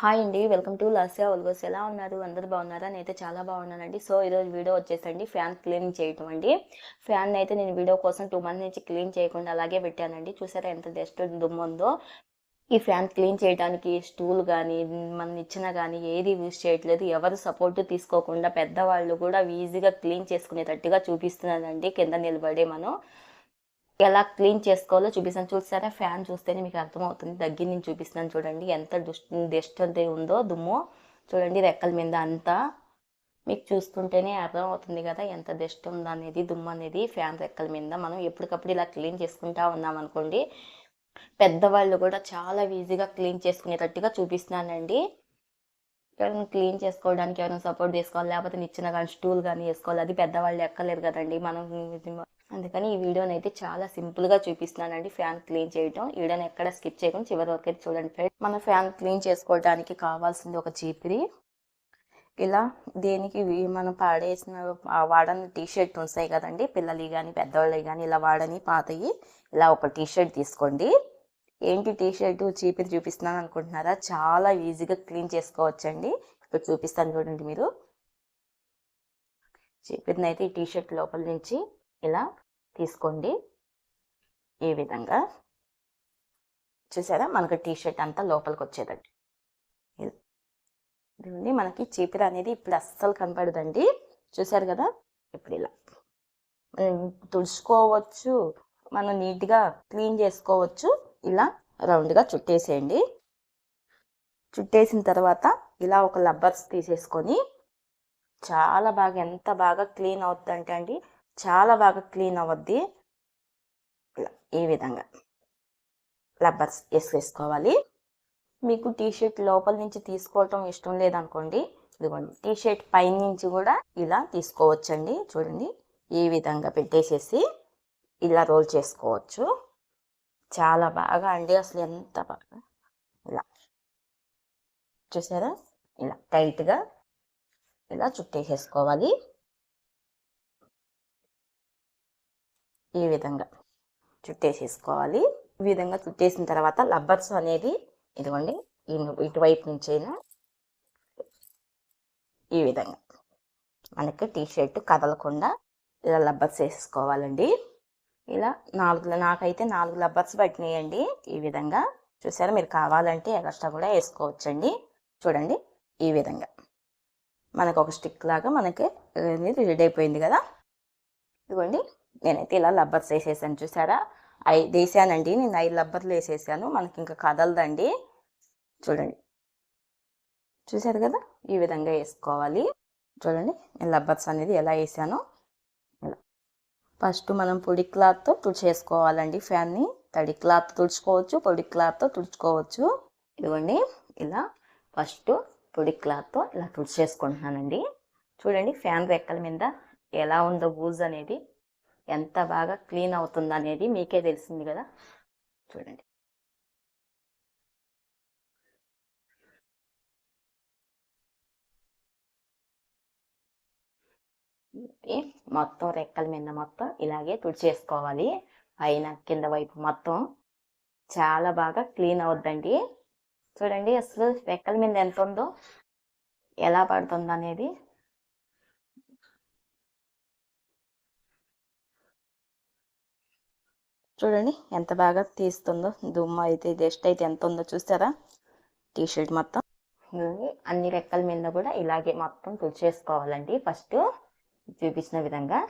Hi అండి welcome to Lasya ఒల్గోస్ ఎలా ఉన్నారు? అందరు బాగున్నారా? నేనైతే చాలా బాగున్నానండి. సో ఈరోజు వీడియో వచ్చేసండి ఫ్యాన్ క్లీన్ చేయటం అండి. ఫ్యాన్ అయితే నేను వీడియో కోసం టూ మంత్ నుంచి క్లీన్ చేయకుండా అలాగే పెట్టానండి. చూసారా ఎంత డస్ట్ దుమ్ము ఉందో ఈ ఫ్యాన్ క్లీన్ చేయడానికి స్టూల్ కానీ మనం ఇచ్చిన కానీ ఏది యూజ్ చేయట్లేదు. ఎవరు సపోర్ట్ తీసుకోకుండా పెద్దవాళ్ళు కూడా ఈజీగా క్లీన్ చేసుకునేటట్టుగా చూపిస్తున్నానండి. కింద నిలబడే మనం. ఎలా క్లీన్ చేసుకోవాలో చూపిస్తాను. చూసారా? ఫ్యాన్ చూస్తేనే మీకు అర్థమవుతుంది. దగ్గర నుంచి చూపిస్తున్నాను చూడండి. ఎంత దుష్టి డస్ట్ ఉందో దుమ్ము. చూడండి రెక్కల మీద అంతా. మీకు చూస్తుంటేనే అర్థమవుతుంది కదా ఎంత డస్ట్ ఉందనేది అనేది దుమ్ము అనేది ఫ్యాన్ రెక్కల మీద. మనం ఎప్పటికప్పుడు ఇలా క్లీన్ చేసుకుంటా ఉన్నాం అనుకోండి పెద్దవాళ్ళు కూడా చాలా ఈజీగా క్లీన్ చేసుకునేటట్టుగా చూపిస్తున్నానండి. ఎవరైనా క్లీన్ చేసుకోవడానికి ఎవరైనా సపోర్ట్ చేసుకోవాలి లేకపోతే నిచ్చిన కానీ స్టూల్ కానీ వేసుకోవాలి. అది పెద్దవాళ్ళు ఎక్కలేరు కదండి. మనం అందుకని ఈ వీడియోని అయితే చాలా సింపుల్గా చూపిస్తున్నానండి. ఫ్యాన్ క్లీన్ చేయడం వీడియోని ఎక్కడ స్కిప్ చేయకుండా చివరి వరకు అయితే చూడండి ఫ్రెండ్ మన ఫ్యాన్ క్లీన్ చేసుకోవడానికి కావాల్సింది ఒక చీపిరి ఇలా దేనికి మనం పాడేసిన వాడని టీ షర్ట్ ఉంటాయి కదండి. పిల్లలు కానీ పెద్దవాళ్ళు కానీ ఇలా వాడని పాతవి ఇలా ఒక టీ షర్ట్ తీసుకోండి. ఏంటి టీ షర్ట్ చీపిరి చూపిస్తున్నాను అనుకుంటున్నారా? చాలా ఈజీగా క్లీన్ చేసుకోవచ్చండి. ఇప్పుడు చూపిస్తాను చూడండి మీరు. చీపిరిని అయితే ఈ టీ షర్ట్ లోపల నుంచి ఇలా తీసుకోండి. ఈ విధంగా. చూసారా? మనకు టీ షర్ట్ అంతా లోపలికి వచ్చేదండి. ఇది మనకి చీపిర అనేది ఇప్పుడు అస్సలు కనపడదండి చూసారు కదా? ఇప్పుడు ఇలా. తుడుచుకోవచ్చు మనం నీట్గా క్లీన్ చేసుకోవచ్చు. ఇలా రౌండ్గా చుట్టేసేయండి. చుట్టేసిన తర్వాత ఇలా ఒక లబ్బర్స్ తీసేసుకొని చాలా బాగా ఎంత బాగా క్లీన్ అవుతుందంటే అండి చాలా బాగా క్లీన్ అవ్వద్ది. ఇలా ఈ విధంగా. రబ్బర్స్ వేసేసుకోవాలి. మీకు టీ షర్ట్ లోపల నుంచి తీసుకోవటం ఇష్టం లేదనుకోండి ఇదిగోండి. టీ షర్ట్ పైన నుంచి కూడా ఇలా తీసుకోవచ్చండి. చూడండి. ఈ విధంగా పెట్టేసేసి ఇలా రోల్ చేసుకోవచ్చు. చాలా బాగా అండి. అసలు ఎంత బాగా. ఇలా. చూసారా? ఇలా టైట్గా ఇలా చుట్టేసేసుకోవాలి. ఈ విధంగా చుట్టేసేసుకోవాలి. ఈ విధంగా చుట్టేసిన తర్వాత లబ్బర్స్ అనేది ఇదిగోండి ఇటువైపు నుంచైనా ఈ విధంగా మనకి టీ షర్ట్ కదలకుండా ఇలా లబ్బర్స్ వేసుకోవాలండి. ఇలా నాలుగు నాకైతే నాలుగు లబ్బర్స్ పట్టినాయండి. ఈ విధంగా చూసారా మీరు కావాలంటే ఎక్స్ట్రా కూడా వేసుకోవచ్చండి. చూడండి ఈ విధంగా మనకు ఒక స్టిక్ లాగా మనకి రెడీ అయిపోయింది కదా. ఇదిగోండి నేనైతే ఇలా లబ్బర్స్ వేసేసాను చూసారా? ఐ వేసానండి. నేను ఐదు లబ్బర్లు వేసేసాను. మనకి ఇంకా కదలదండి. చూడండి. చూసారు కదా? ఈ విధంగా వేసుకోవాలి. చూడండి. నేను లబ్బర్స్ అనేది ఎలా వేసాను. ఇలా. ఫస్ట్ మనం పొడి క్లాత్తో తుడిచేసుకోవాలండి ఫ్యాన్ని. తడి క్లాత్ తుడుచుకోవచ్చు పొడి క్లాత్తో తుడుచుకోవచ్చు. ఇదిగోండి. ఇలా ఫస్ట్ పొడి క్లాత్తో ఇలా తుడిచేసుకుంటున్నానండి. చూడండి ఫ్యాన్ రెక్కల మీద ఎలా ఉందో బూజ్ అనేది. ఎంత బాగా క్లీన్ అవుతుంది అనేది మీకే తెలిసింది కదా? చూడండి. మొత్తం రెక్కల మీద మొత్తం ఇలాగే తుడిచేసుకోవాలి. పైన కింద వైపు మొత్తం చాలా బాగా క్లీన్ అవుద్దండి. చూడండి అసలు రెక్కల మీద ఎంత ఉందో ఎలా పడుతుంది అనేది చూడండి ఎంత బాగా తీస్తుందో. దుమ్మ అయితే డస్ట్ అయితే ఎంత ఉందో చూస్తారా టీ షర్ట్ మొత్తం అన్ని రెక్కల మీద కూడా ఇలాగే మొత్తం తుడిచేసుకోవాలండి ఫస్ట్ చూపించిన విధంగా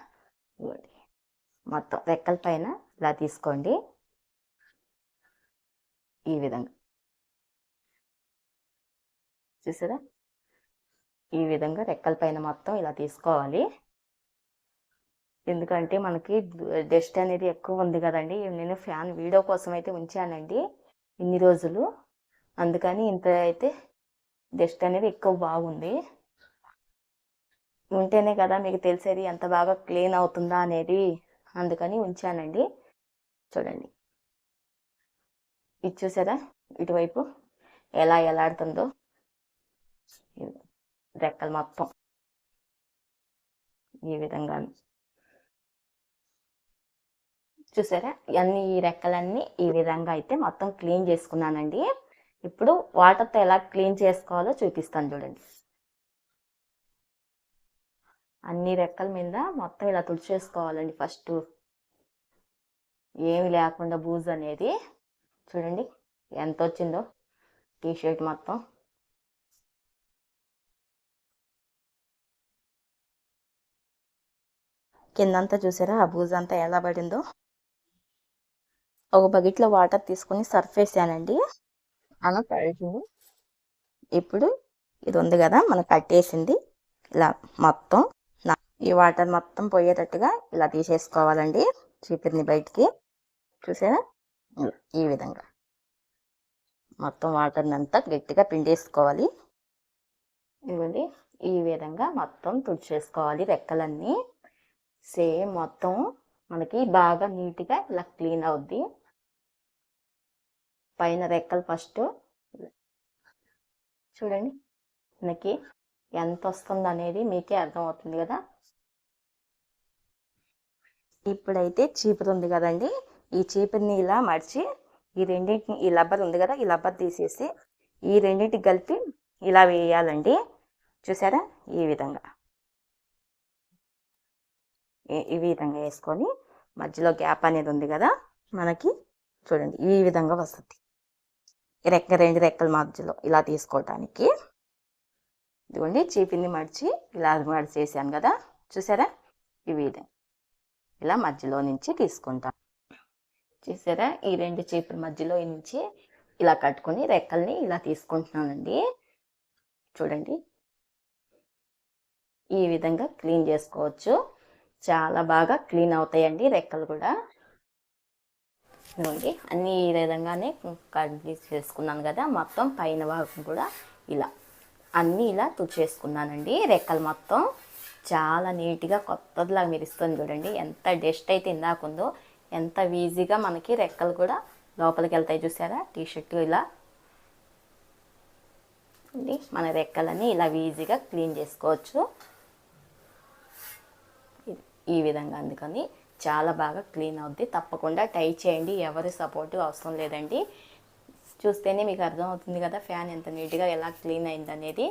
మొత్తం రెక్కల పైన ఇలా తీసుకోండి. ఈ విధంగా. చూసారా? ఈ విధంగా రెక్కల పైన మొత్తం ఇలా తీసుకోవాలి. ఎందుకంటే మనకి డస్ట్ అనేది ఎక్కువ ఉంది కదండి. నేను ఫ్యాన్ వీడియో కోసం అయితే ఉంచానండి ఇన్ని రోజులు. అందుకని ఇంత అయితే డస్ట్ అనేది ఎక్కువ బాగుంది. ఉంటేనే కదా మీకు తెలిసేది ఎంత బాగా క్లీన్ అవుతుందా అనేది అందుకని ఉంచానండి. చూడండి. ఇది చూసారా? ఇటువైపు ఎలా ఎలాడుతుందో. రెక్కలు మొత్తం ఈ విధంగా చూసారా? అన్ని ఈ రెక్కలన్నీ ఈ విధంగా అయితే మొత్తం క్లీన్ చేసుకున్నానండి. ఇప్పుడు వాటర్తో ఎలా క్లీన్ చేసుకోవాలో చూపిస్తాను చూడండి. అన్ని రెక్కల మీద మొత్తం ఇలా తుడిచేసుకోవాలండి ఫస్ట్. ఏమి లేకుండా బూజ్ అనేది. చూడండి ఎంత వచ్చిందో టీ షర్ట్ మొత్తం. కిందంతా చూసారా? ఆ బూజు అంతా ఎలా పడిందో. ఒక బకెట్లో వాటర్ తీసుకుని సర్ఫ్ వేసానండి. అలా పడింది ఇప్పుడు ఇది ఉంది కదా మనం కట్టేసింది ఇలా మొత్తం ఈ వాటర్ మొత్తం పోయేటట్టుగా ఇలా తీసేసుకోవాలండి చీపిరిని బయటికి. చూసారా? ఈ విధంగా. మొత్తం వాటర్ని అంతా గట్టిగా పిండేసుకోవాలి. ఇదిగోండి ఈ విధంగా మొత్తం తుడిచేసుకోవాలి రెక్కలన్నీ. సేమ్ మొత్తం మనకి బాగా నీట్గా ఇలా క్లీన్ అవుద్ది. పైన రెక్కలు ఫస్ట్ చూడండి మనకి ఎంత వస్తుంది అనేది మీకే అర్థమవుతుంది కదా? ఇప్పుడైతే చీపురు ఉంది కదండి. ఈ చీపురుని ఇలా మడిచి ఈ రెండింటిని ఈ లబ్బర్ ఉంది కదా ఈ లబ్బర్ తీసేసి ఈ రెండింటికి కలిపి ఇలా వేయాలండి. చూసారా? ఈ విధంగా. ఈ- ఈ విధంగా వేసుకొని మధ్యలో గ్యాప్ అనేది ఉంది కదా మనకి చూడండి ఈ విధంగా వస్తుంది. రెక్క రెండు రెక్కల మధ్యలో ఇలా తీసుకోవటానికి. ఇదిగోండి చీపిని మడిచి ఇలా మడిచేసాను కదా. చూసారా? ఇవి ఇలా మధ్యలో నుంచి తీసుకుంటాం చూసారా? ఈ రెండు చీపుల మధ్యలో నుంచి ఇలా కట్టుకొని రెక్కల్ని ఇలా తీసుకుంటున్నానండి. చూడండి. ఈ విధంగా క్లీన్ చేసుకోవచ్చు. చాలా బాగా క్లీన్ అవుతాయండి రెక్కలు కూడా. ఇదిగోండి అన్ని ఈ విధంగానే కంప్లీట్ చేసుకున్నాను కదా మొత్తం పైన భాగం కూడా ఇలా. అన్నీ ఇలా తుడిచేసుకున్నానండి. రెక్కలు మొత్తం చాలా నీట్గా కొత్తదిలాగా మెరుస్తుంది చూడండి. ఎంత డస్ట్ అయితే ఇందాకుందో ఎంత ఈజీగా మనకి రెక్కలు కూడా లోపలికి వెళ్తాయి చూసారా? టీ షర్ట్ ఇలా. ఇది మన రెక్కలని ఇలా ఈజీగా క్లీన్ చేసుకోవచ్చు. ఈ విధంగా అందుకని చాలా బాగా క్లీన్ అవుద్ది. తప్పకుండా టై చేయండి. ఎవరి సపోర్ట్ అవసరం లేదండి. చూస్తేనే మీకు అర్థమవుతుంది కదా ఫ్యాన్ ఎంత నీట్గా ఎలా క్లీన్ అయింది అనేది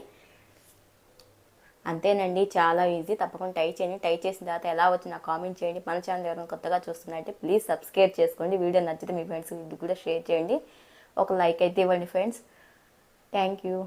అంతేనండి చాలా ఈజీ. తప్పకుండా టై చేయండి. టై చేసిన తర్వాత ఎలా వచ్చి నాకు కామెంట్ చేయండి. మన ఛానల్ ఎవరైనా కొత్తగా చూస్తున్నట్టే ప్లీజ్ సబ్స్క్రైబ్ చేసుకోండి. వీడియో నచ్చితే మీ ఫ్రెండ్స్కి కూడా షేర్ చేయండి. ఒక లైక్ అయితే ఇవ్వండి ఫ్రెండ్స్. Thank you.